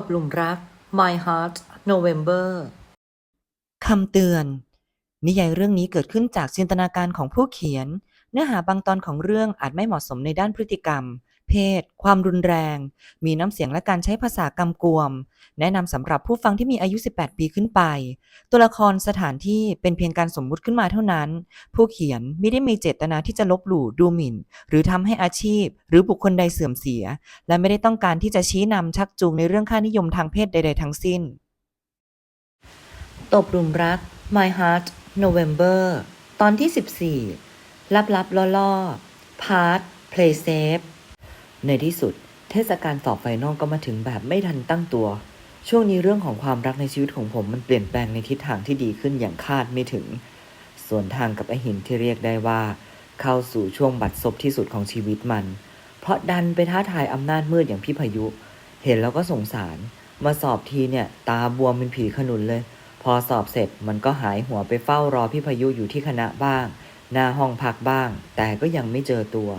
บหลุมรัก My Heart November คำเตือน นิยายเรื่องนี้เกิดขึ้นจากจินตนาการของผู้เขียน เนื้อหาบางตอนของเรื่องอาจไม่เหมาะสมในด้านพฤติกรรม เพศ ความรุนแรง มีน้ำเสียงและการใช้ภาษากำกวม แนะนำสำหรับผู้ฟังที่มีอายุ 18 ปีขึ้นไป ตัวละครสถานที่เป็นเพียงการสมมุติขึ้นมาเท่านั้น ผู้เขียนไม่ได้มีเจตนาที่จะลบหลู่ดูหมิ่น หรือทำให้อาชีพ หรือบุคคลใดเสื่อมเสีย และไม่ได้ต้องการที่จะชี้นำชักจูงในเรื่องค่านิยมทางเพศใด ๆ ทั้งสิ้น ตบหลุมรัก My Heart November ตอนที่ 14 ลับลับล่อล่อ Part Play Safe ในที่สุด เทศกาลสอบไฟนอลก็มาถึงแบบไม่ทันตั้งตัว ช่วงนี้เรื่องของความรักในชีวิตของผมมันเปลี่ยนแปลงในทิศทางที่ดีขึ้นอย่างคาดไม่ถึง ส่วนทางกับไอหินที่เรียกได้ว่า เข้าสู่ช่วงบัดซบที่สุดของชีวิตมัน เพราะดันไปท้าทายอำนาจมืดอย่างพี่พายุ เห็นแล้วก็สงสาร มาสอบทีเนี่ย ตาบวมเป็นผีขนุนเลย พอสอบเสร็จมันก็หายหัวไปเฝ้ารอพี่พายุอยู่ที่คณะบ้าง หน้าห้องพักบ้าง แต่ก็ยังไม่เจอตัว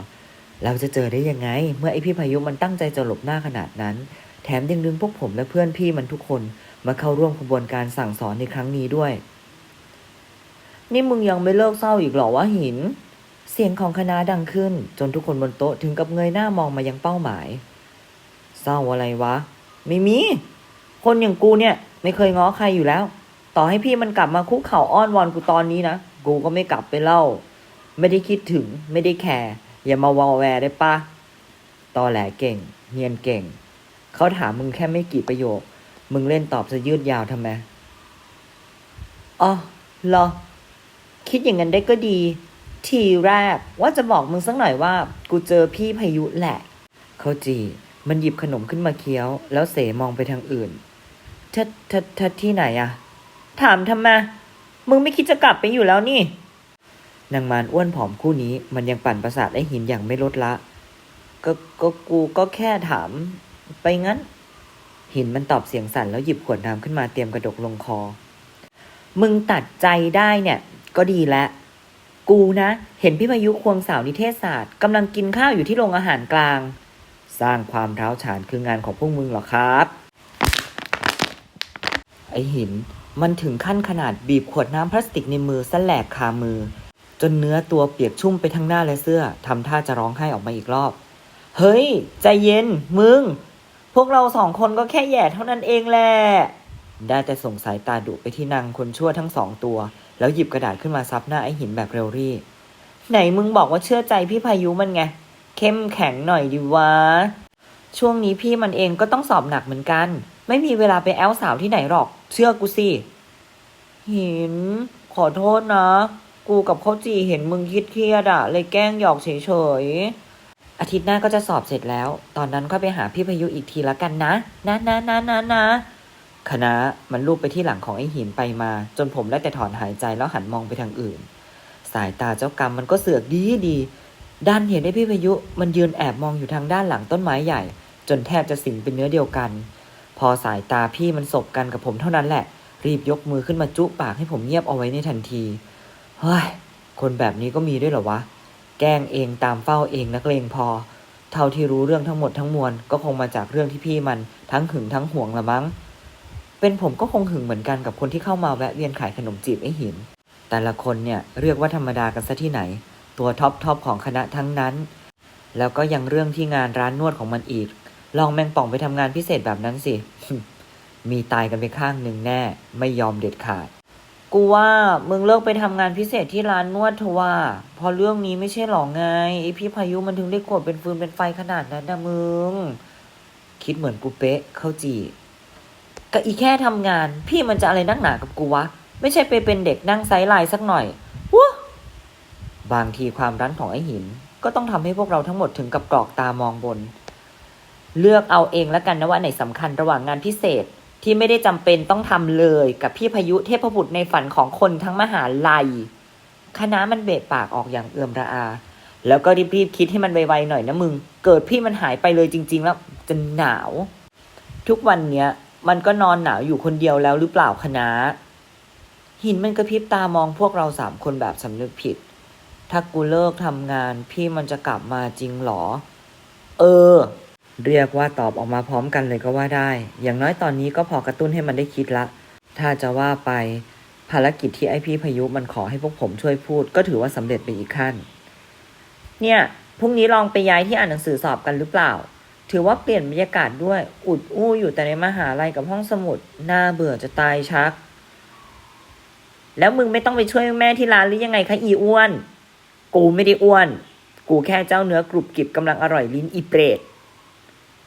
เราจะเจอได้ยังไง เมื่อไอพี่พายุมันตั้งใจจะหลบหน้าขนาดนั้น แถมยังดึงพวกผมและเพื่อนพี่มันทุกคนมาเข้าร่วมขบวนการสั่งสอนในครั้งนี้ด้วย นี่มึงยังไม่เลิกเศร้าอีกหรอวะหิน เสียงของคณะดังขึ้น จนทุกคนบนโต๊ะถึงกับเงยหน้ามองมายังเป้าหมาย เศร้าอะไรวะ ไม่มี คนอย่างกูเนี่ย ไม่เคยง้อใครอยู่แล้ว ต่อให้พี่มันกลับมาคุกเข่าอ้อนวอนกูตอนนี้นะ กูก็ไม่กลับไปเล่า ไม่ได้คิดถึง ไม่ได้แคร์ อย่ามาวอลแวร์ได้ปะตอแหลเก่ง เนียนเก่ง เขาถามมึงแค่ไม่กี่ประโยค มึงเล่นตอบจะยืดยาวทำไมอ๋อเหรอ คิดอย่างนั้นได้ก็ดี ทีแรกว่าจะบอกมึงสักหน่อยว่า กูเจอพี่พายุแหละ เขาจีมันหยิบขนมขึ้นมาเคี้ยว แล้วเสมองไปทางอื่นเธอเธอเธอที่ไหนอะถามทำไมมึงไม่คิดจะกลับไปอยู่แล้วนี่ นางมารอ้วนผอมคู่นี้ มันยังปั่นประสาทไอ้หินอย่างไม่ลดละ ก็ก็กูก็แค่ถาม ไปงั้น หินมันตอบเสียงสั่นแล้วหยิบขวดน้ำขึ้นมาเตรียมกระดกลงคอ มึงตัดใจได้เนี่ย ก็ดีแล้วกูนะ เห็นพี่พายุควงสาวนิเทศศาสตร์กำลังกินข้าวอยู่ที่โรงอาหารกลาง สร้างความเท้าวฉานคืองานของพวกมึงเหรอครับ ไอหิน มันถึงขั้นขนาดบีบขวดน้ำพลาสติกในมือสแลกคามือ จนเนื้อตัวเปียกชุ่มไปทั้งหน้าและเสื้อทำท่าจะร้องไห้ออกมาอีกรอบ เฮ้ย ใจเย็น มึง พวกเราสองคนก็แค่แย่เท่านั้นเองแหละ ได้แต่ส่งสายตาดุไปที่นางคนชั่วทั้งสองตัว แล้วหยิบกระดาษขึ้นมาซับหน้าไอ้หินแบบเร็วรี่ ไหนมึงบอกว่าเชื่อใจพี่พายุมันไง เข้มแข็งหน่อยดิวะ ช่วงนี้พี่มันเองก็ต้องสอบหนักเหมือนกัน ไม่มีเวลาไปแอลสาวที่ไหนหรอก เชื่อกูสิ หิน ขอโทษนะ กูกับเขาจีเห็นมึงคิดเครียดอะเลยแกล้งหยอกเฉยๆ อาทิตย์หน้าก็จะสอบเสร็จแล้ว ตอนนั้นก็ไปหาพี่พายุอีกทีละกันนะ นะนะนะนะนะคณะมันลูบไปที่หลังของไอ้หินไปมา จนผมได้แต่ถอนหายใจแล้วหันมองไปทางอื่น สายตาเจ้ากรรมมันก็เสือกดีดีด้านเห็นได้พี่พายุ มันยืนแอบมองอยู่ทางด้านหลังต้นไม้ใหญ่ จนแทบจะสิงเป็นเนื้อเดียวกัน พอสายตาพี่มันสบกันกับผมเท่านั้นแหละ รีบยกมือขึ้นมาจุปากให้ผมเงียบเอาไว้ในทันที เฮ้ย คนแบบนี้ก็มีด้วยเหรอวะ แกล้งเองตามเฝ้าเองนักเลงพอ เท่าที่รู้เรื่องทั้งหมดทั้งมวลก็คงมาจากเรื่องที่พี่มันทั้งหึงทั้งห่วงละมั้ง เป็นผมก็คงหึงเหมือนกันกับคนที่เข้ามาแวะเวียนขายขนมจีบไอ้หิน แต่ละคนเนี่ยเรียกว่าธรรมดากันซะที่ไหน ตัวท็อปทอปของคณะทั้งนั้น แล้วก็ยังเรื่องที่งานร้านนวดของมันอีก ลองแมงป่องไปทำงานพิเศษแบบนั้นสิ มีตายกันไปข้างหนึ่งแน่ ไม่ยอมเด็ดขาด กูว่ามึงเลิกไปทำงานพิเศษที่ร้านนวดเถอะว่า พอเรื่องนี้ไม่ใช่หรอไงไอพี่พายุมันถึงได้โกรธเป็นฟืนเป็นไฟขนาดนั้นนะมึง คิดเหมือนกูเป๊ะเข้าจีก็อีแค่ทำงาน พี่มันจะอะไรนักหนากับกูวะ ไม่ใช่ไปเป็นเด็กนั่งไซส์ไลน์สักหน่อยว้าบางทีความรั้นของไอหิน ก็ต้องทำให้พวกเราทั้งหมดถึงกับกรอกตามองบน เลือกเอาเองแล้วกันนะว่าไหนสำคัญระหว่างงานพิเศษ ที่ไม่ได้จำเป็นต้องทำเลยกับพี่พายุเทพบุตรในฝันของคนทั้งมหาลัยคณะมันเบะปากออกอย่างเอื่อมระอา แล้วก็รีบๆคิดให้มันไวๆหน่อยนะมึง เกิดพี่มันหายไปเลยจริง ๆ แล้วจะหนาว ทุกวันเนี้ยมันก็นอนหนาวอยู่คนเดียวแล้วหรือเปล่าคณะ หินมันกระพริบตามองพวกเราสามคนแบบสำนึกผิด ถ้ากูเลิกทำงานพี่มันจะกลับมาจริงหรอ เออ เรียกว่าตอบออกมาพร้อมกันเลยก็ว่าได้ อย่างน้อยตอนนี้ก็พอกระตุ้นให้มันได้คิดละ ถ้าจะว่าไป ภารกิจที่ไอพี่พายุมันขอให้พวกผมช่วยพูด ก็ถือว่าสำเร็จไปอีกขั้น เนี่ยพรุ่งนี้ลองไปย้ายที่อ่านหนังสือสอบกันหรือเปล่า ถือว่าเปลี่ยนบรรยากาศด้วย อุดอู้อยู่แต่ในมหาลัยกับห้องสมุด น่าเบื่อจะตายชัก แล้วมึงไม่ต้องไปช่วยแม่ที่ร้านหรือยังไงคะอีอ้วน กูไม่ได้อ้วน กูแค่เจ้าเนื้อกรุบกริบกำลังอร่อยลิ้นอีเปรต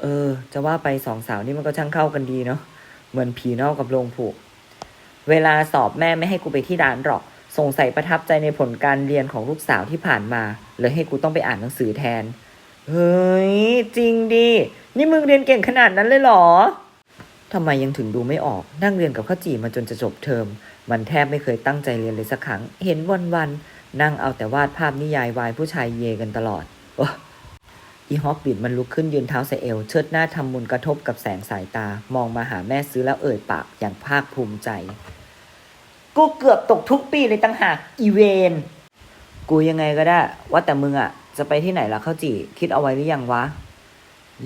เออ จะว่าไปสองสาวนี่มันก็ช่างเข้ากันดีเนาะเหมือนผีนอกกับโรงผูก เวลาสอบแม่ไม่ให้กูไปที่ร้านหรอกสงสัยประทับใจในผลการเรียนของลูกสาวที่ผ่านมาเลยให้กูต้องไปอ่านหนังสือแทน เฮ้ย จริงดิ นี่มึงเรียนเก่งขนาดนั้นเลยเหรอทำไมยังถึงดูไม่ออกนั่งเรียนกับข้าจีมาจนจะจบเทอม มันแทบไม่เคยตั้งใจเรียนเลยสักครั้ง เห็นวันๆนั่งเอาแต่วาดภาพนิยายวายผู้ชายเยกันตลอด อ้อีฮอกบิดมันลุกขึ้นยืนเท้าใส่เอว เชิดหน้าทำมุนกระทบกับแสงสายตา มองมาหาแม่ซื้อแล้วเอ่ยปากอย่างภาคภูมิใจ กูเกือบตกทุกปีเลยตั้งหากอีเวน กูยังไงก็ได้ ว่าแต่มึงอะจะไปที่ไหนล่ะเข้าจีคิดเอาไว้หรือยังวะ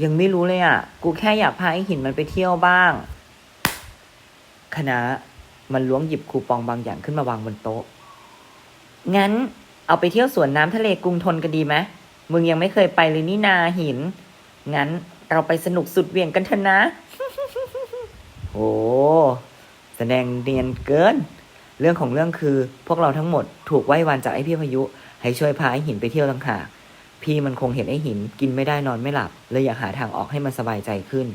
ยังไม่รู้เลยอะกูแค่อยากพาไอ้หินมันไปเที่ยวบ้าง คณะมันล้วงหยิบคูปองบางอย่างขึ้นมาวางบนโต๊ะ งั้นเอาไปเที่ยวสวนน้ำทะเลกรุงทนกันดีไหม มึงยังไม่เคยไปเลยนี่นาหิน งั้นเราไปสนุกสุดเวียงกันเถอะนะ โอ้แสดงเนียนเกิน เรื่องของเรื่องคือพวกเราทั้งหมดถูกไว้วานจากไอ้พี่พายุ ให้ช่วยพาไอ้หินไปเที่ยวต่างหาก พี่มันคงเห็นไอ้หินกินไม่ได้นอนไม่หลับเลยอยากหาทางออกให้มันสบายใจขึ้น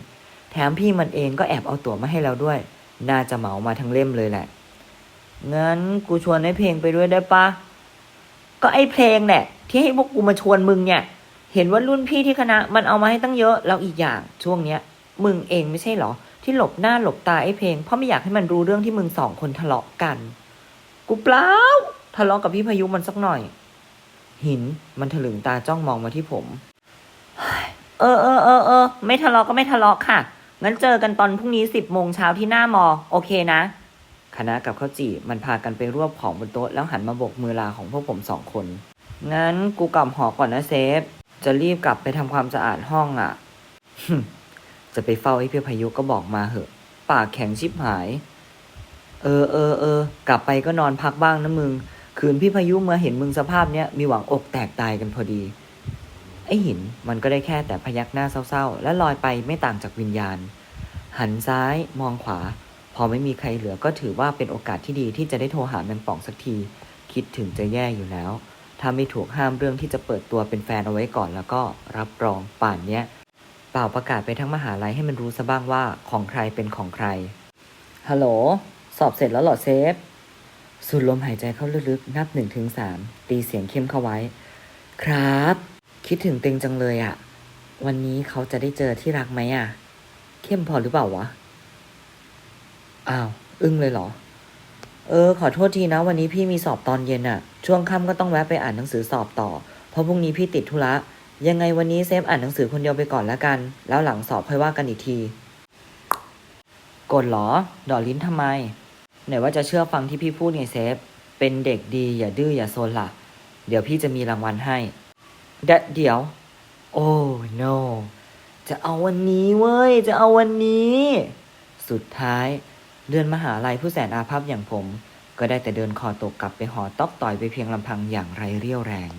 แถมพี่มันเองก็แอบเอาตั๋วมาให้เราด้วย น่าจะเหมามาทั้งเล่มเลยแหละ งั้นกูชวนไอ้เพลงไปด้วยได้ปะ ก็ไอ้เพลงแหละที่ให้พวกกูมาชวนมึงเนี่ย เห็นว่ารุ่นพี่ที่คณะมันเอามาให้ตั้งเยอะแล้วอีกอย่างช่วงเนี้ย มึงเองไม่ใช่เหรอ ที่หลบหน้าหลบตาไอ้เพลง เพราะไม่อยากให้มันรู้เรื่องที่มึงสองคนทะเลาะกัน กูเปล่าทะเลาะกับพี่พายุมันสักหน่อย หินมันถลึงตาจ้องมองมาที่ผม เออเออเออเออไม่ทะเลาะก็ไม่ทะเลาะค่ะงั้นเจอกันตอนพรุ่งนี้สิบโมงเช้าที่หน้ามอ โอเคนะ คณะกับข้าวจี่มันพากันไปรวบของบนโต๊ะแล้วหันมาโบกมือลาของพวกผมสองคน งั้นกูกลับหอก่อนนะเซฟ จะรีบกลับไปทำความสะอาดห้องอะ จะไปเฝ้าไอ้เพียพายุก็บอกมาเหอะ ปากแข็งชิบหาย เออเออเออกลับไปก็นอนพักบ้างนะมึง คืนพี่พายุมาเห็นมึงสภาพเนี้ยมีหวังอกแตกตายกันพอดี ไอ้หินมันก็ได้แค่แต่พยักหน้าเศร้าๆ และลอยไปไม่ต่างจากวิญญาณ หันซ้ายมองขวา อไม่มีใครเหลือก็ถือว่าเป็นโอกาสที่ดีที่จะได้โทรหาแมงป่องสักที คิดถึงจะแย่อยู่แล้ว ถ้าไม่ถูกห้ามเรื่องที่จะเปิดตัวเป็นแฟนเอาไว้ก่อนแล้วก็รับรองป่านเนี้ยเป่าประกาศไปทั้งมหาลัยให้มันรู้ซะบ้างว่าของใครเป็นของใคร ฮัลโหล สอบเสร็จแล้วเหรอเซฟ สูดลมหายใจเข้าลึกๆ นับหนึ่งถึงสามตีเสียงเข้มเข้าไว้ ครับ คิดถึงเต็งจังเลยอะวันนี้เขาจะได้เจอที่รักไหมอะเข้มพอหรือเปล่าวะ อ้าว อึ้งเลยเหรอ เออ ขอโทษทีนะ วันนี้พี่มีสอบตอนเย็นอะช่วงค่ำก็ต้องแวะไปอ่านหนังสือสอบต่อ เพราะพรุ่งนี้พี่ติดธุระ ยังไงวันนี้เซฟอ่านหนังสือคนเดียวไปก่อนแล้วกัน แล้วหลังสอบค่อยว่ากันอีกทีกดเหรอ ดอลิ้นทำไม ไหนว่าจะเชื่อฟังที่พี่พูดไงเซฟ เป็นเด็กดีอย่าดื้ออย่าโซนล่ะ เดี๋ยวพี่จะมีรางวัลให้เดเดี๋ยว โอ้ no จะเอาวันนี้เว้ย จะเอาวันนี้ สุดท้าย เดือนมหาลัยผู้แสนอาภัพอย่างผม ก็ได้แต่เดินคอตกกลับไปหอตอกต่อยไปเพียงลำพังอย่างไรเรี่ยวแรง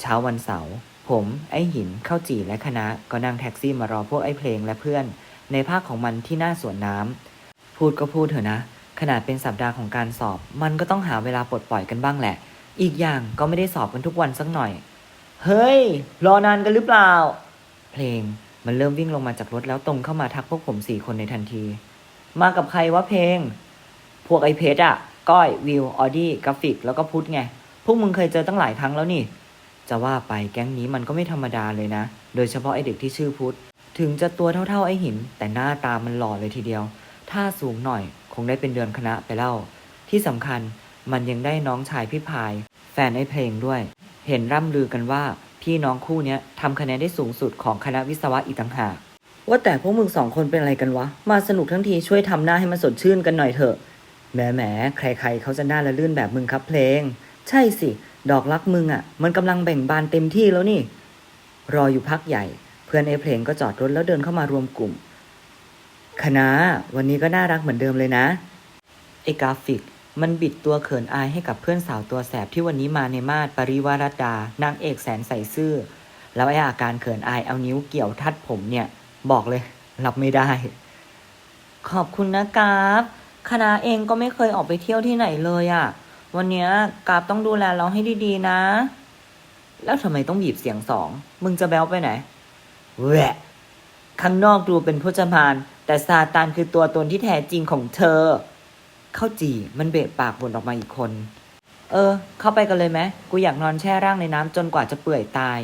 เช้าวันเสาร์ผมไอ้หินเข้าจีและคณะก็นั่งแท็กซี่มารอพวกไอ้เพลงและเพื่อน ในภาคของมันที่หน้าสวนน้ำพูดก็พูดเถอะนะ ขนาดเป็นสัปดาห์ของการสอบ มันก็ต้องหาเวลาปลดปล่อยกันบ้างแหละ อีกอย่างก็ไม่ได้สอบกันทุกวันสักหน่อย เฮ้ย รอนานกันหรือเปล่า เพลงมันเริ่มวิ่งลงมาจากรถแล้วตรงเข้ามาทักพวกผมสี่คนในทันที มากับใครวะเพลง พวกไอเพชรอะก้อยวิวออดี้กราฟิก แล้วก็พุทธไง พวกมึงเคยเจอตั้งหลายครั้งแล้วนี่ จะว่าไปแก๊งนี้มันก็ไม่ธรรมดาเลยนะ โดยเฉพาะไอเด็กที่ชื่อพุทธถึงจะตัวเท่าๆไอหิน แต่หน้าตามันหล่อเลยทีเดียว ถ้าสูงหน่อยคงได้เป็นเดือนคณะไปเล่า ที่สำคัญมันยังได้น้องชายพี่พาย แฟนไอเพลงด้วย เห็นร่ำลือกันว่าพี่น้องคู่นี้ทำคะแนนได้สูงสุดของคณะวิศวะอีกต่างหาก ว่าแต่พวกมึงสองคนเป็นอะไรกันวะ มาสนุกทั้งทีช่วยทำหน้าให้มันสดชื่นกันหน่อยเถอะแหมแหมใครๆเขาจะหน้าละลื่นแบบมึงครับเพลง ใช่สิ ดอกรักมึงอะ่ะ มันกำลังแบ่งบานเต็มที่แล้วนี่ รออยู่พักใหญ่ เพื่อนไอ้เพลงก็จอดรถแล้วเดินเข้ามารวมกลุ่มคณะวันนี้ก็น่ารักเหมือนเดิมเลยนะไอ้กราฟิก มันบิดตัวเขินอายให้กับเพื่อนสาวตัวแสบที่วันนี้มาในมาดปริวารัตดานางเอกแสนใส่ซื่อ แล้วไอ้อาการเขินอายเอานิ้วเกี่ยวทัดผมเนี่ย บอกเลย รับไม่ได้ ขอบคุณนะกราฟคณะเองก็ไม่เคยออกไปเที่ยวที่ไหนเลยอะ่ะ วันเนี้ยกราฟต้องดูแลเราให้ดีๆนะ แล้วทำไมต้องบีบเสียงสอง มึงจะแบ้วไปไหนแหวะข้างนอกดูเป็นพจมาน แต่ซาตานคือตัวตนที่แท้จริงของเธอ เข้าจีมันเบะปากบ่นออกมาอีกคน เออ เข้าไปกันเลยไหมกูอยากนอนแช่ร่างในน้ำจนกว่าจะเปื่อยตาย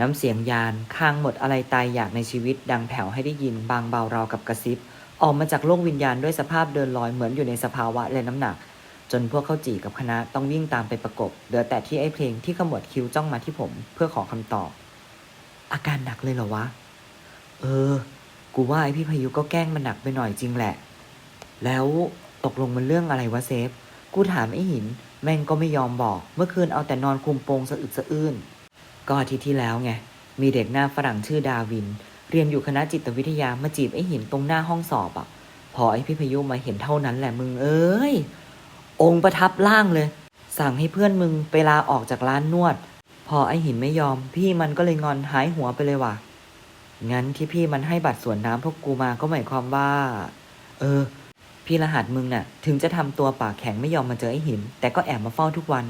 น้ำเสียงยานค้างหมดอะไรตายอยากในชีวิต ดังแผ่วให้ได้ยินบางเบาราวกับกระซิบ ออกมาจากโลกวิญญาณด้วยสภาพเดินลอยเหมือนอยู่ในสภาวะและน้ำหนัก จนพวกเข้าจีกับคณะต้องวิ่งตามไปประกบเหลือแต่ที่ไอ้เพลงที่ขมวดคิ้วจ้องมาที่ผมเพื่อขอคำตอบ อาการหนักเลยเหรอวะ เออ กูว่าไอพี่พายุก็แกล้งมันหนักไปหน่อยจริงแหละ แล้วตกลงมันเรื่องอะไรวะเซฟ กูถามไอ้หิน แม่งก็ไม่ยอมบอก เมื่อคืนเอาแต่นอนคุมโปงสะอึกสะอื้น ก็อาทิตย์ที่แล้วไง มีเด็กหน้าฝรั่งชื่อดาวิน เรียนอยู่คณะจิตวิทยามาจีบไอ้หินตรงหน้าห้องสอบอะ่ะ พอไอ้พี่พายุมาเห็นเท่านั้นแหละมึงเอ้ย องค์ประทับล่างเลย สั่งให้เพื่อนมึงไปลาออกจากร้านนวด พอไอ้หินไม่ยอม พี่มันก็เลยงอนหายหัวไปเลยว่ะ งั้นที่พี่มันให้บัตรสวนน้ำพวกกูมาก็หมายความว่า เออ พี่รหัสมึงน่ะ ถึงจะทำตัวปากแข็งไม่ยอมมาเจอไอ้หิน แต่ก็แอบมาเฝ้าทุกวัน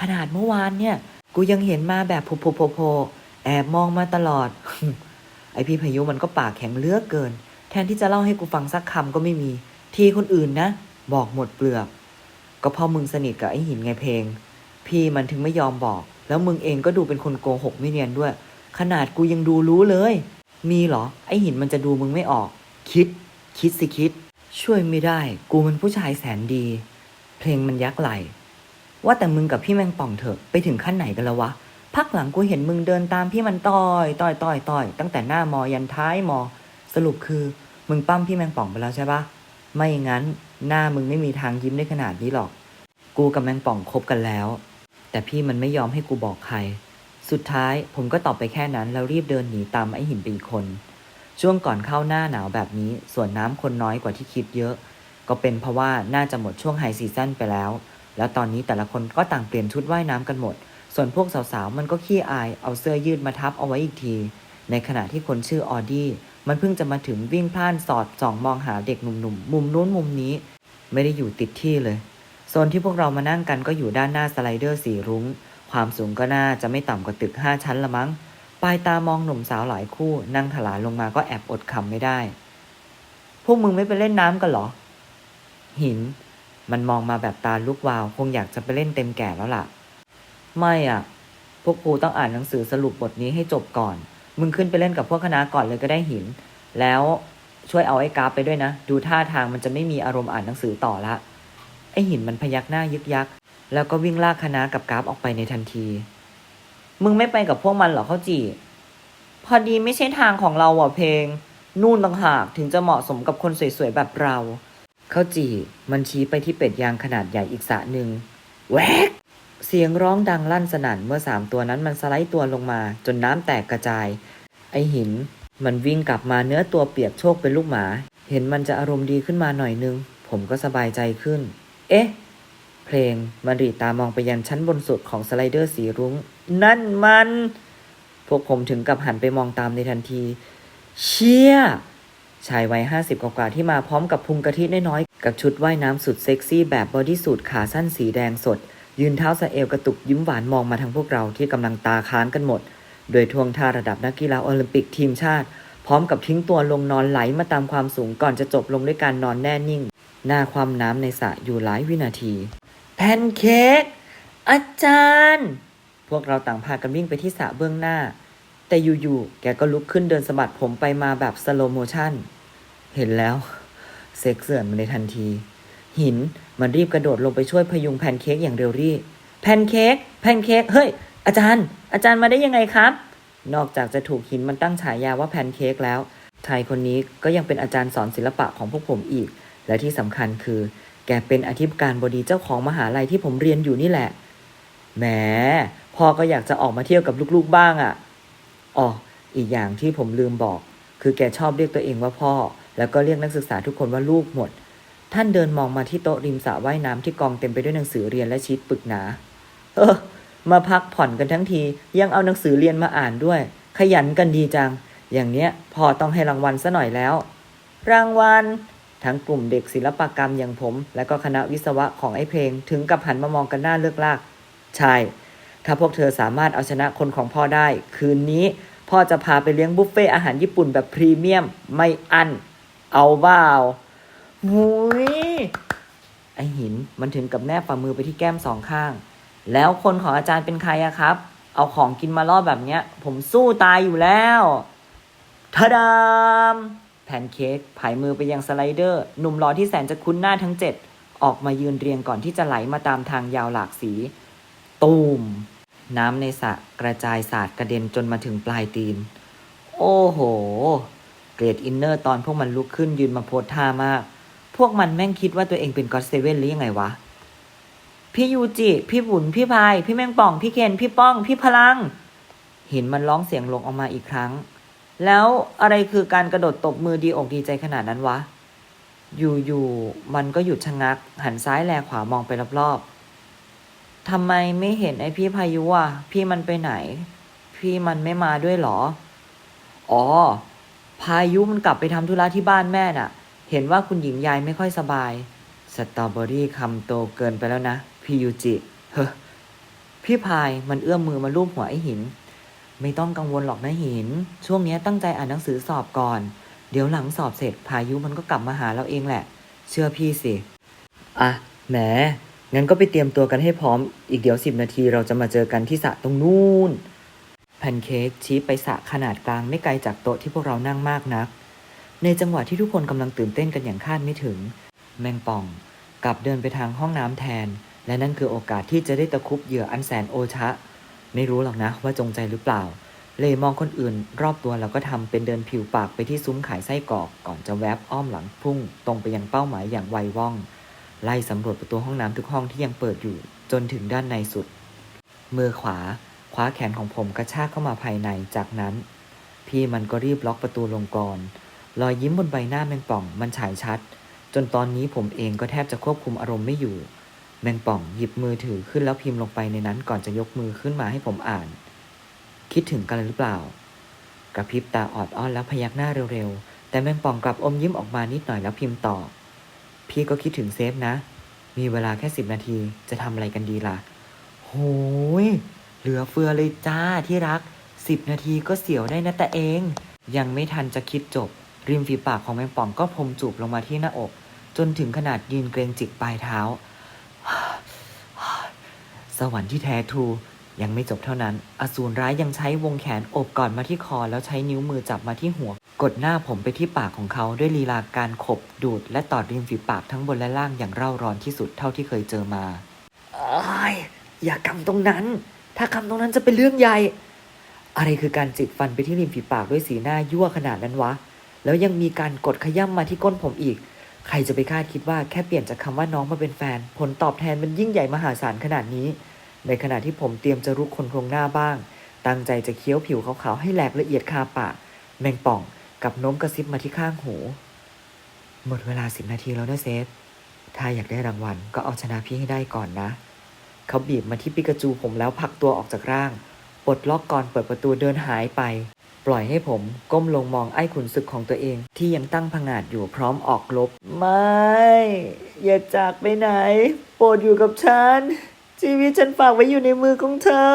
ขนาดเมื่อวานเนี่ย กูยังเห็นมาแบบโผล่โผล่โแอบมองมาตลอด ไอพี่พายุมันก็ปากแข็งเลือกเกิน แทนที่จะเล่าให้กูฟังสักคำก็ไม่มี ทีคนอื่นนะ บอกหมดเปลือก ก็เพราะมึงสนิทกับไอหินไงเพลง พี่มันถึงไม่ยอมบอก แล้วมึงเองก็ดูเป็นคนโกหกไม่เนียนด้วย ขนาดกูยังดูรู้เลย มีเหรอ ไอหินมันจะดูมึงไม่ออก คิด คิดสิคิด ช่วยไม่ได้ กูมันผู้ชายแสนดี เพลงมันยักไหล ว่าแต่มึงกับพี่แมงป่องเถอะไปถึงขั้นไหนกันแล้ววะพักหลังกูเห็นมึงเดินตามพี่มันต่อยต่อยต่อยต่อยตั้งแต่หน้ามอยันท้ายมอ สรุปคือมึงปั้มพี่แมงป่องไปแล้วใช่ปะไม่งั้นหน้ามึงไม่มีทางยิ้มได้ขนาดนี้หรอก กูกับแมงป่องคบกันแล้ว แต่พี่มันไม่ยอมให้กูบอกใคร สุดท้ายผมก็ตอบไปแค่นั้นแล้วรีบเดินหนีตามไอหินไปอีกคน ช่วงก่อนเข้าหน้าหนาวแบบนี้ส่วนน้ำคนน้อยกว่าที่คิดเยอะ ก็เป็นเพราะว่าน่าจะหมดช่วงไฮซีซั่นไปแล้ว แล้วตอนนี้แต่ละคนก็ต่างเปลี่ยนชุดว่ายน้ำกันหมด ส่วนพวกสาวๆ มันก็ขี้อายเอาเสื้อยืดมาทับเอาไว้อีกที ในขณะที่คนชื่อออดี้มันเพิ่งจะมาถึงวิ่งพล่านสอดส่องมองหาเด็กหนุ่มๆ มุมนู้นมุมนี้ ไม่ได้อยู่ติดที่เลย โซนที่พวกเรามานั่งกันก็อยู่ด้านหน้าสไลเดอร์สีรุง้ง ความสูงก็น่าจะไม่ต่ำกว่าตึกห้าชั้นละมั้ง ปลายตามองหนุ่มสาวหลายคู่ นั่งถลาลงมาก็แอบอดคำไม่ได้ พวกมึงไม่ไปเล่นน้ำกันเหรอ หิน มันมองมาแบบตาลุกวาว คงอยากจะไปเล่นเต็มแก่แล้วล่ะ ไม่อะ พวกกูต้องอ่านหนังสือสรุปบทนี้ให้จบก่อน มึงขึ้นไปเล่นกับพวกคณะก่อนเลยก็ได้หิน แล้วช่วยเอาไอ้กราฟไปด้วยนะ ดูท่าทางมันจะไม่มีอารมณ์อ่านหนังสือต่อละ ไอ้หินมันพยักหน้ายึกยัก แล้วก็วิ่งลากคณะกับกราฟออกไปในทันที มึงไม่ไปกับพวกมันเหรอเขาจีพอดีไม่ใช่ทางของเราอะเพลง นู่นต่างหากถึงจะเหมาะสมกับคนสวยๆแบบเรา ข้าจีมันชี้ไปที่เป็ดยางขนาดใหญ่อีกสระหนึ่งแวกเสียงร้องดังลั่นสนั่นเมื่อสามตัวนั้นมันสไลด์ตัวลงมา จนน้ำแตกกระจาย ไอหิน มันวิ่งกลับมาเนื้อตัวเปียกโชกเป็นลูกหมา เห็นมันจะอารมณ์ดีขึ้นมาหน่อยนึง ผมก็สบายใจขึ้น เอ๊ะ เพลงมันรีตามองไปยันชั้นบนสุดของสไลเดอร์สีรุง้ง นั่นมัน พวกผมถึงกับหันไปมองตามในทันที เชี่ย ชายวัยห้าสิบกว่าที่มาพร้อมกับพุงกะทิน้อยๆ กับชุดว่ายน้ำสุดเซ็กซี่แบบบอดี้สูทขาสั้นสีแดงสด ยืนเท้าสะเอวกระตุกยิ้มหวานมองมาทางพวกเราที่กำลังตาค้างกันหมด โดยทวงท่าระดับนักกีฬาโอลิมปิกทีมชาติ พร้อมกับทิ้งตัวลงนอนไหลมาตามความสูงก่อนจะจบลงด้วยการนอนแน่นิ่ง หน้าความน้ำในสระอยู่หลายวินาที แพนเค้กอาจารย์ พวกเราต่างพากันวิ่งไปที่สระเบื้องหน้าแต่อยู่ๆ แกก็ลุกขึ้นเดินสะบัดผมไปมาแบบสโลโมชั่น เห็นแล้ว เซ็กเสื่อมาในทันที หินมันรีบกระโดดลงไปช่วยพยุงแพนเค้กอย่างเร็วรีบแพนเค้กแพนเค้กเฮ้ย อาจารย์ อาจารย์มาได้ยังไงครับ นอกจากจะถูกหินมันตั้งฉายาว่าแพนเค้กแล้วชายคนนี้ก็ยังเป็นอาจารย์สอนศิลปะของพวกผมอีก และที่สำคัญคือ แกเป็นอธิการบดีเจ้าของมหาลัยที่ผมเรียนอยู่นี่แหละแหมพ่อก็อยากจะออกมาเที่ยวกับลูกๆบ้างอะ่ะอ๋ออีกอย่างที่ผมลืมบอก คือแกชอบเรียกตัวเองว่าพ่อ แล้วก็เรียกนักศึกษาทุกคนว่าลูกหมด ท่านเดินมองมาที่โต๊ะริมสระว่ายน้ำที่กองเต็มไปด้วยหนังสือเรียนและชีตปึกหนา เออ มาพักผ่อนกันทั้งที ยังเอาหนังสือเรียนมาอ่านด้วย ขยันกันดีจัง อย่างเนี้ยพอต้องให้รางวัลซะหน่อยแล้ว รางวัลทั้งกลุ่มเด็กศิลปกรรมอย่างผม และก็คณะวิศวะของไอ้เพลง ถึงกับหันมามองกันหน้าเลือกลาก ใช่ ถ้าพวกเธอสามารถเอาชนะคนของพ่อได้ คืนนี้พ่อจะพาไปเลี้ยงบุฟเฟ่อาหารญี่ปุ่นแบบพรีเมียมไม่อั้น เอาบ้าวหุยไอหินมันถึงกับแนบฝ่ามือไปที่แก้มสองข้าง แล้วคนของอาจารย์เป็นใครอะครับ เอาของกินมาล่อแบบเนี้ย ผมสู้ตายอยู่แล้วทะดามแพนเค้กผายมือไปยังสไลเดอร์หนุ่มหล่อที่แสนจะคุ้นหน้าทั้งเจ็ดออกมายืนเรียงก่อนที่จะไหลมาตามทางยาวหลากสี ตูม น้ำในสระกระจายสาดกระเด็นจนมาถึงปลายตีน โอ้โห เกรดอินเนอร์ตอนพวกมันลุกขึ้นยืนมาโพสท่ามาก พวกมันแม่งคิดว่าตัวเองเป็นก็อดเซเว่นหรือยังไงวะ พี่ยูจิ พี่บุญ พี่พาย พี่แมงป่อง พี่เคน พี่ป้อง พี่พลัง เห็นมันร้องเสียงลงออกมาอีกครั้ง แล้วอะไรคือการกระโดดตบมือดีอกดีใจขนาดนั้นวะ อยู่ๆ มันก็หยุดชะงัก หันซ้ายแลขวามองไปรอบๆทำไมไม่เห็นไอพี่พายุอะ พี่มันไปไหน พี่มันไม่มาด้วยหรอ อ๋อ พายุมันกลับไปทำธุระที่บ้านแม่น่ะ เห็นว่าคุณหญิงยายไม่ค่อยสบาย สตรอเบอรี่คำโตเกินไปแล้วนะ พี่ยูจิเฮ้อพี่พายมันเอื้อมมือมาลูบหัวไอหิน ไม่ต้องกังวลหรอกนะหิน ช่วงนี้ตั้งใจอ่านหนังสือสอบก่อน เดี๋ยวหลังสอบเสร็จพายุมันก็กลับมาหาเราเองแหละ เชื่อพี่สิ อะแหมงั้นก็ไปเตรียมตัวกันให้พร้อม อีกเดี๋ยวสิบนาทีเราจะมาเจอกันที่สระตรงนู้น นเค้กชี้ไปสะขนาดกลางไม่ไกลจากโต๊ะที่พวกเรานั่งมากนัก ในจังหวะที่ทุกคนกำลังตื่นเต้นกันอย่างคาดไม่ถึง แมงป่อง กลับเดินไปทางห้องน้ำแทน และนั่นคือโอกาสที่จะได้ตะคุบเหยื่ออันแสนโอชะ ไม่รู้หรอกนะว่าจงใจหรือเปล่า เลยมองคนอื่น รอบตัวแล้วก็ทำเป็นเดินผิวปากไปที่ซุ้มขายไส้กรอกก่อนจะแวบอ้อมหลังพุ่ง ตรงไปยังเป้าหมายอย่างไวว่อง ไล่สำรวจประตูห้องน้ำทุกห้องที่ยังเปิดอยู่ จนถึงด้านในสุดมือขวา คว้าแขนของผมกระชากเข้ามาภายในจากนั้น พี่มันก็รีบล็อกประตูลงกรอนรอยยิ้มบนใบหน้าแมงป่องมันฉายชัด จนตอนนี้ผมเองก็แทบจะควบคุมอารมณ์ไม่อยู่ แมงป่องหยิบมือถือขึ้นแล้วพิมพ์ลงไปในนั้นก่อนจะยกมือขึ้นมาให้ผมอ่าน คิดถึงกันหรือเปล่า กระพริบตาออดอ้อนแล้วพยักหน้าเร็วๆ แต่แมงป่องกลับอมยิ้มออกมานิดหน่อยแล้วพิมพ์ต่อ พี่ก็คิดถึงเซฟนะ มีเวลาแค่สิบนาทีจะทำอะไรกันดีล่ะ โหย เหลือเฟือเลยจ้าที่รักสิบนาทีก็เสียวได้นะแต่เอง ยังไม่ทันจะคิดจบ ริมฝีปากของแมงป่องก็พรมจูบลงมาที่หน้าอก จนถึงขนาดยืนเกรงจิกปลายเท้า สวรรค์ที่แท้ทรูยังไม่จบเท่านั้น อสูรร้ายยังใช้วงแขนโอบกอดมาที่คอ แล้วใช้นิ้วมือจับมาที่หัว กดหน้าผมไปที่ปากของเขาด้วยลีลาการขบดูด และตอดริมฝีปากทั้งบนและล่างอย่างเร่าร้อนที่สุดเท่าที่เคยเจอมาอายอย่ากำตรงนั้น ถ้ากำตรงนั้นจะเป็นเรื่องใหญ่ อะไรคือการจิกฟันไปที่ริมฝีปากด้วยสีหน้ายั่วขนาดนั้นวะ แล้วยังมีการกดขย้ำมาที่ก้นผมอีก ใครจะไปคาดคิดว่าแค่เปลี่ยนจากคำว่าน้องมาเป็นแฟน ผลตอบแทนมันยิ่งใหญ่มหาศาลขนาดนี้ ในขณะที่ผมเตรียมจะรุกคนโครงหน้าบ้าง ตั้งใจจะเคี้ยวผิวขาวๆให้แหลกละเอียดคาปากแมงป่องกับน้มกระซิบมาที่ข้างหู หมดเวลาสิบนาทีแล้วนะเซฟ ถ้าอยากได้รางวัลก็เอาชนะพี่ให้ได้ก่อนนะ เขาบีบมาที่ปิกาจูผมแล้วผลักตัวออกจากร่าง ปลดล็อกก่อนเปิดประตูเดินหายไป ปล่อยให้ผมก้มลงมองไอ้ขุนศึกของตัวเอง ที่ยังตั้งผงาดอยู่พร้อมออกลบ ไม่ อย่าจากไปไหน โปรดอยู่กับฉัน ชีวิตฉันฝากไว้อยู่ในมือของเธอ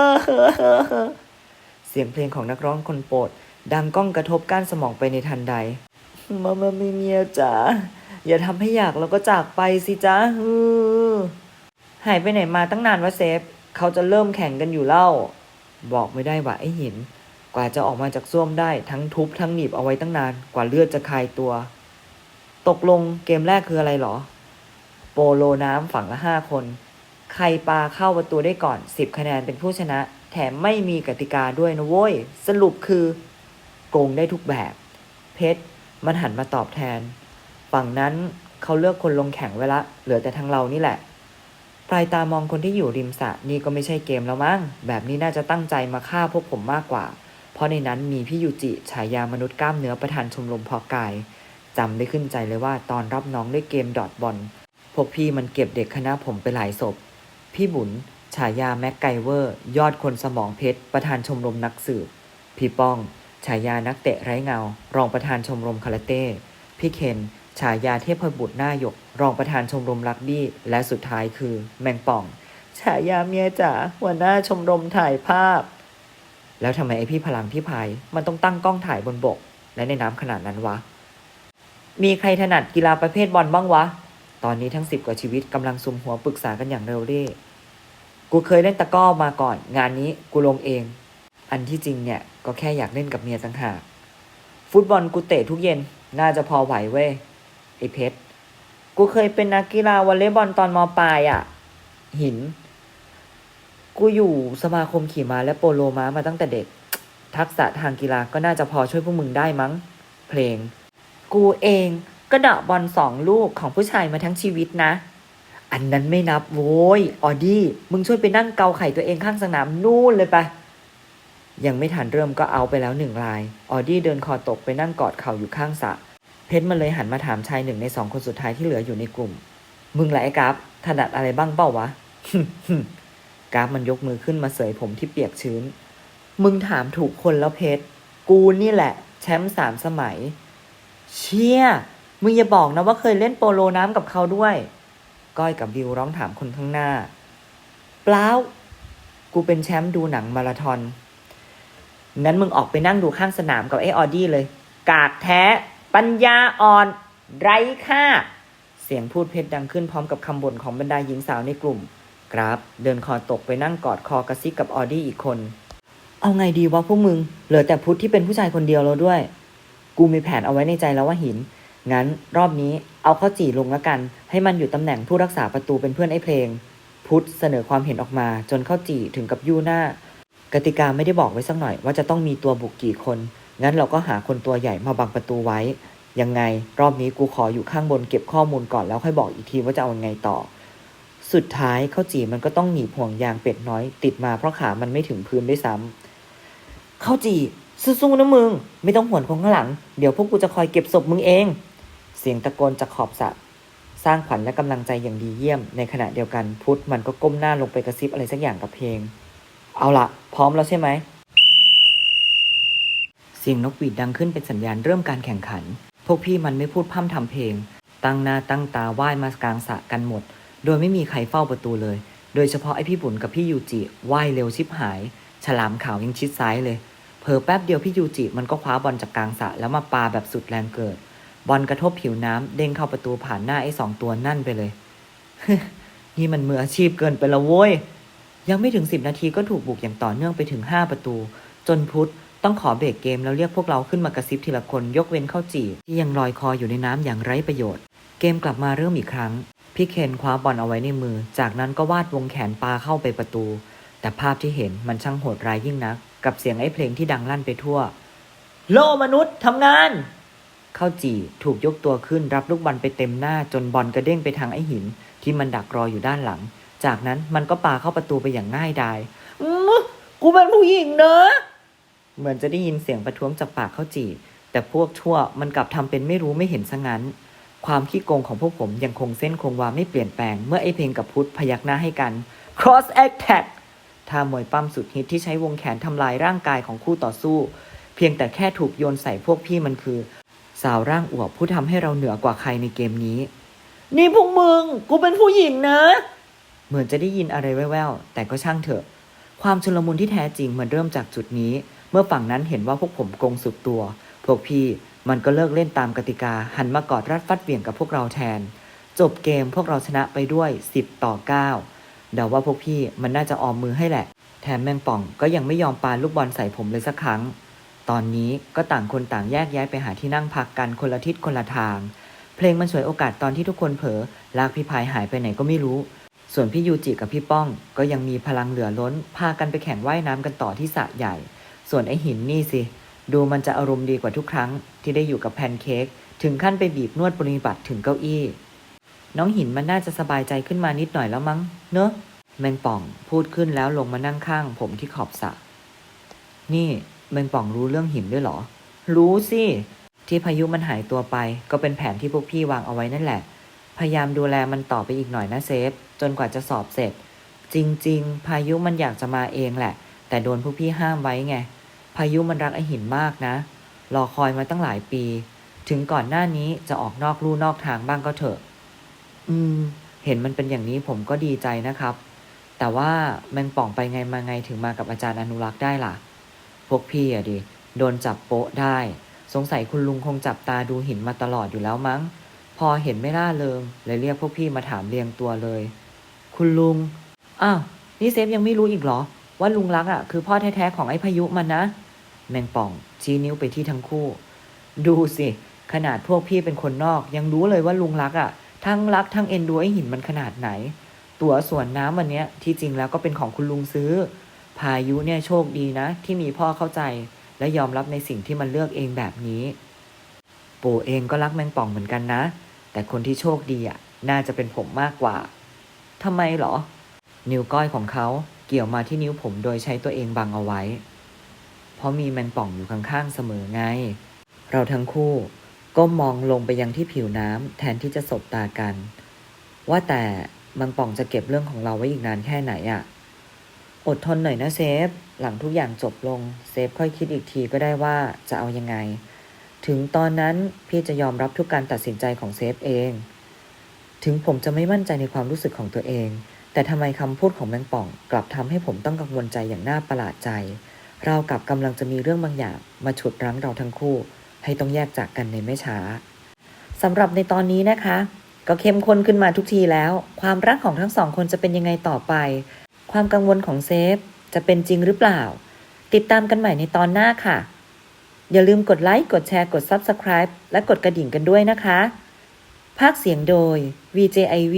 เสียงเพลงของนักร้องคนโปรด ดังก้องกระทบก้านสมองไปในทันใดมามามีเมียจ๋าอย่าทำให้อยากแล้วก็จากไปสิจ๊ะอือ หายไปไหนมาตั้งนานวะเซฟ เขาจะเริ่มแข่งกันอยู่เล่า บอกไม่ได้ว่าไอ้หิน กว่าจะออกมาจากส้วมได้ทั้งทุบทั้งหนีบเอาไว้ตั้งนาน กว่าเลือดจะคายตัว ตกลงเกมแรกคืออะไรหรอ โปโลน้ำฝั่งละห้าคน ใครปาเข้าประตูได้ก่อน10คะแนนเป็นผู้ชนะ แถมไม่มีกติกาด้วยนะโว้ย สรุปคือ โกงได้ทุกแบบ เพชรมันหันมาตอบแทน ฝั่งนั้นเขาเลือกคนลงแข่งไว้ละ เหลือแต่ทางเรานี่แหละ ลายตามองคนที่อยู่ริมสระนี่ก็ไม่ใช่เกมแล้วมั้ง แบบนี้น่าจะตั้งใจมาฆ่าพวกผมมากกว่า เพราะในนั้นมีพี่ยูจิฉายามนุษย์กล้ามเนื้อประธานชมรมพอกายจำได้ขึ้นใจเลยว่าตอนรับน้องด้วยเกมดอทบอล พวกพี่มันเก็บเด็กคณะผมไปหลายศพ พี่บุญฉายาแม็กไกเวอร์ ยอดคนสมองเพชร ประธานชมรมนักสืบ พี่ป้อง ฉายานักเตะไร้เงา รองประธานชมรมคาราเต้ พี่เคน ฉายาเทพบุตรหน้าหยก รองประธานชมรมรักบี้ และสุดท้ายคือแมงป่อง ฉายาเมียจ๋าหัวหน้าชมรมถ่ายภาพ แล้วทำไมไอพี่พลังพี่พายมันต้องตั้งกล้องถ่ายบนบก และในน้ำขนาดนั้นวะ มีใครถนัดกีฬาประเภทบอลบ้างวะ ตอนนี้ทั้งสิบกว่าชีวิตกำลังซุมหัวปรึกษากันอย่างเร็วเร่กูเคยเล่นตะก้อมาก่อน งานนี้กูลงเอง อันที่จริงเนี่ยก็แค่อยากเล่นกับเมียต่างหากฟุตบอลกูเตะทุกเย็นน่าจะพอไหวเว้ย ไอเพชรกูเคยเป็นนักกีฬาวอลเลย์บอลตอนมปลายอะ่ะ หิน กูอยู่สมาคมขี่ม้าและโปโลม้ามาตั้งแต่เด็ก ทักษะทางกีฬาก็น่าจะพอช่วยพวกมึงได้มั้ง เพลง กูเองก็เดาะบอลสองลูกของผู้ชายมาทั้งชีวิตนะ อันนั้นไม่นับโว้ย ออดี้ มึงช่วยไปนั่งเกาไข่ตัวเองข้างสนามนู่นเลยไปะยังไม่ทันเริ่มก็เอาไปแล้วหนึ่งราย ออดี้เดินคอตกไปนั่งกอดเข่าอยู่ข้างสระ เพชรมันเลยหันมาถามชายหนึ่งในสองคนสุดท้ายที่เหลืออยู่ในกลุ่ม มึงแหละไอ้กราฟถนัดอะไรบ้างเปล่าวะ กราฟมันยกมือขึ้นมาเสยผมที่เปียกชื้น มึงถามถูกคนแล้วเพชร กูนี่แหละ แชมป์สามสมัย เชี่ย มึงอย่าบอกนะว่าเคยเล่นโปโลน้ำกับเขาด้วย ก้อยกับวิวร้องถามคนข้างหน้า เปล่า กูเป็นแชมป์ดูหนังมาราธอน งั้นมึงออกไปนั่งดูข้างสนามกับไอ้ออดี้เลย กากแท้ ปัญญาอ่อนไร้ค่า เสียงพูดเพชรดังขึ้นพร้อมกับคำบ่นของบรรดาหญิงสาวในกลุ่ม กราฟเดินคอตกไปนั่งกอดคอกระซิบกับออดี้อีกคน เอาไงดีวะพวกมึง เหลือแต่พุทธที่เป็นผู้ชายคนเดียวแล้วด้วย กูมีแผนเอาไว้ในใจแล้วว่าหิน งั้นรอบนี้เอาข้าจี่ลงละกัน ให้มันอยู่ตำแหน่งผู้รักษาประตูเป็นเพื่อนไอ้เพลง พุทธเสนอความเห็นออกมา จนข้าจี่ถึงกับยู่หน้า กติกาไม่ได้บอกไว้สักหน่อยว่าจะต้องมีตัวบุกกี่คน งั้นเราก็หาคนตัวใหญ่มาบังประตูไว้ ยังไงรอบนี้กูขออยู่ข้างบนเก็บข้อมูลก่อนแล้วค่อยบอกอีกทีว่าจะเอาไงต่อ สุดท้ายข้าวจีมันก็ต้องหนีห่วงยางเป็ดน้อย ติดมาเพราะขามันไม่ถึงพื้นด้วยซ้ำข้าวจี่สู้ๆนะมึง ไม่ต้องห่วงคนข้างหลัง เดี๋ยวพวกกูจะคอยเก็บศพมึงเอง เสียงตะโกนจากขอบสระสร้างขวัญและกำลังใจอย่างดีเยี่ยม ในขณะเดียวกันพุทธมันก็ก้มหน้าลงไปกระซิบอะไรสักอย่างกับเพลง เอาละพร้อมแล้วใช่ไหม เสียงนกหวีดดังขึ้นเป็นสัญญาณเริ่มการแข่งขัน พวกพี่มันไม่พูดพร่ำทำเพลง ตั้งหน้าตั้งตาไหว้มากลางสะกันหมด โดยไม่มีใครเฝ้าประตูเลย โดยเฉพาะไอพี่บุญกับพี่ยูจิไหว้เร็วชิบหาย ฉลามขาวยังชิดซ้ายเลยเพอแป๊บเดียวพี่ยูจิมันก็คว้าบอลจากกลางสะแล้วมาปาแบบสุดแรงเกิด บอลกระทบผิวน้ำเด้งเข้าประตูผ่านหน้าไอ้สองตัวนั่นไปเลยนี่มันมืออาชีพเกินไปละโว้ย ยังไม่ถึงสิบนาทีก็ถูกบุกอย่างต่อเนื่องไปถึงห้าประตู จนพุทธ ต้องขอเบรกเกมแล้วเรียกพวกเราขึ้นมากระซิบทีละคนยกเว้นเข้าจีที่ยังลอยคออยู่ในน้ำอย่างไร้ประโยชน์ เกมกลับมาเริ่มอีกครั้ง พี่เคนคว้าบอลเอาไว้ในมือ จากนั้นก็วาดวงแขนปาเข้าไปประตู แต่ภาพที่เห็นมันช่างโหดร้ายยิ่งนัก กับเสียงไอ้เพลงที่ดังลั่นไปทั่ว โลมนุษย์ทำงาน เข้าจีถูกยกตัวขึ้นรับลูกบอลไปเต็มหน้าจนบอลกระเด้งไปทางไอ้หิน ที่มันดักรออยู่ด้านหลัง จากนั้นมันก็ปาเข้าประตูไปอย่างง่ายดายกูเป็นผู้หญิงเนอะ เหมือนจะได้ยินเสียงประท้วงจากปากเข้าจีแต่พวกชั่วมันกลับทำเป็นไม่รู้ไม่เห็นซะงั้น ความขี้โกงของพวกผมยังคงเส้นคงวาไม่เปลี่ยนแปลง เมื่อไอเพลงกับพุทธพยักหน้าให้กัน cross attack ท่ามวยปั้มสุดฮิตที่ใช้วงแขนทำลายร่างกายของคู่ต่อสู้ เพียงแต่แค่ถูกโยนใส่พวกพี่มันคือ สาวร่างอวบผู้ทำให้เราเหนือกว่าใครในเกมนี้ นี่พวกมึง กูเป็นผู้หญิงนะ เหมือนจะได้ยินอะไรแว่วๆแต่ก็ช่างเถอะ ความชุลมุนที่แท้จริงมันเริ่มจากจุดนี้ เมื่อฝั่งนั้นเห็นว่าพวกผมโกงสุดตัว พวกพี่มันก็เลิกเล่นตามกติกาหันมากอดรัดฟัดเหวี่ยงกับพวกเราแทน จบเกมพวกเราชนะไปด้วย 10 ต่อ 9 เดาว่าพวกพี่มันน่าจะออมมือให้แหละ แถมแมงป่องก็ยังไม่ยอมปาลูกบอลใส่ผมเลยสักครั้ง ตอนนี้ก็ต่างคนต่างแยกย้ายไปหาที่นั่งพักกันคนละทิศคนละทาง เพลงมันฉวยโอกาสตอนที่ทุกคนเผลอลากพี่พายหายไปไหนก็ไม่รู้ ส่วนพี่ยูจิกับพี่ป้องก็ยังมีพลังเหลือล้น พากันไปแข่งว่ายน้ำกันต่อที่สระใหญ่ ส่วนไอหินนี่สิ ดูมันจะอารมณ์ดีกว่าทุกครั้งที่ได้อยู่กับแพนเค้กถึงขั้นไปบีบนวดปริบัติถึงเก้าอี้ น้องหินมันน่าจะสบายใจขึ้นมานิดหน่อยแล้วมั้ง เนอะแมงป่องพูดขึ้นแล้วลงมานั่งข้างผมที่ขอบสระนี่แมงป่องรู้เรื่องหินด้วยเหรอ รู้สิ ที่พายุมันหายตัวไป ก็เป็นแผนที่พวกพี่วางเอาไว้นั่นแหละ พยายามดูแลมันต่อไปอีกหน่อยนะเซฟ จนกว่าจะสอบเสร็จ จริง ๆ พายุมันอยากจะมาเองแหละ แต่โดนพวกพี่ห้ามไว้ไง พายุมันรักไอหินมากนะ รอคอยมาตั้งหลายปี ถึงก่อนหน้านี้จะออกนอกลู่นอกทางบ้างก็เถอะ อืม เห็นมันเป็นอย่างนี้ผมก็ดีใจนะครับ แต่ว่าแมงป่องไปไงมาไงถึงมากับอาจารย์อนุรักษ์ได้ล่ะ พวกพี่อะดิ โดนจับโปะได้ สงสัยคุณลุงคงจับตาดูหินมาตลอดอยู่แล้วมั้ง พอเห็นไม่ล่าเริงเลยเรียกพวกพี่มาถามเรียงตัวเลย คุณลุง อ้าว นี่เซฟยังไม่รู้อีกเหรอ ว่าลุงรักอะคือพ่อแท้ๆของไอ้พายุมันนะ แมงป่อง ชี้นิ้วไปที่ทั้งคู่ ดูสิ ขนาดพวกพี่เป็นคนนอก ยังรู้เลยว่าลุงรักอะ ทั้งรักทั้งเอ็นดูไอ้หินมันขนาดไหน ตั๋วสวนน้ำวันเนี้ยที่จริงแล้วก็เป็นของคุณลุงซื้อ พายุเนี่ยโชคดีนะ ที่มีพ่อเข้าใจ และยอมรับในสิ่งที่มันเลือกเองแบบนี้ ปู่เองก็รักแมงป่องเหมือนกันนะ แต่คนที่โชคดีอะ น่าจะเป็นผมมากกว่าทำไมเหรอ นิ้วก้อยของเขาเกี่ยวมาที่นิ้วผมโดยใช้ตัวเองบังเอาไว้ เพราะมีแมงป่องอยู่ข้างๆเสมอไง เราทั้งคู่ก้มมองลงไปยังที่ผิวน้ำแทนที่จะสบตากัน ว่าแต่แมงป่องจะเก็บเรื่องของเราไว้อีกนานแค่ไหนอะ่ะ อดทนหน่อยนะเซฟ หลังทุกอย่างจบลง เซฟค่อยคิดอีกทีก็ได้ว่าจะเอายังไง ถึงตอนนั้นพี่จะยอมรับทุกการตัดสินใจของเซฟเอง ถึงผมจะไม่มั่นใจในความรู้สึกของตัวเอง แต่ทำไมคำพูดของแมงป่อง กลับทำให้ผมต้องกังวลใจอย่างน่าประหลาดใจ เรากับกำลังจะมีเรื่องบางอย่างมาฉุดรั้งเราทั้งคู่ ให้ต้องแยกจากกันในไม่ช้าสำหรับในตอนนี้นะคะ ก็เข้มข้นขึ้นมาทุกทีแล้ว ความรักของทั้งสองคนจะเป็นยังไงต่อไป ความกังวลของเซฟจะเป็นจริงหรือเปล่า ติดตามกันใหม่ในตอนหน้าค่ะ อย่าลืมกดไลค์กดแชร์กด Subscribe และกดกระดิ่งกันด้วยนะคะ ภาคเสียงโดย VJIV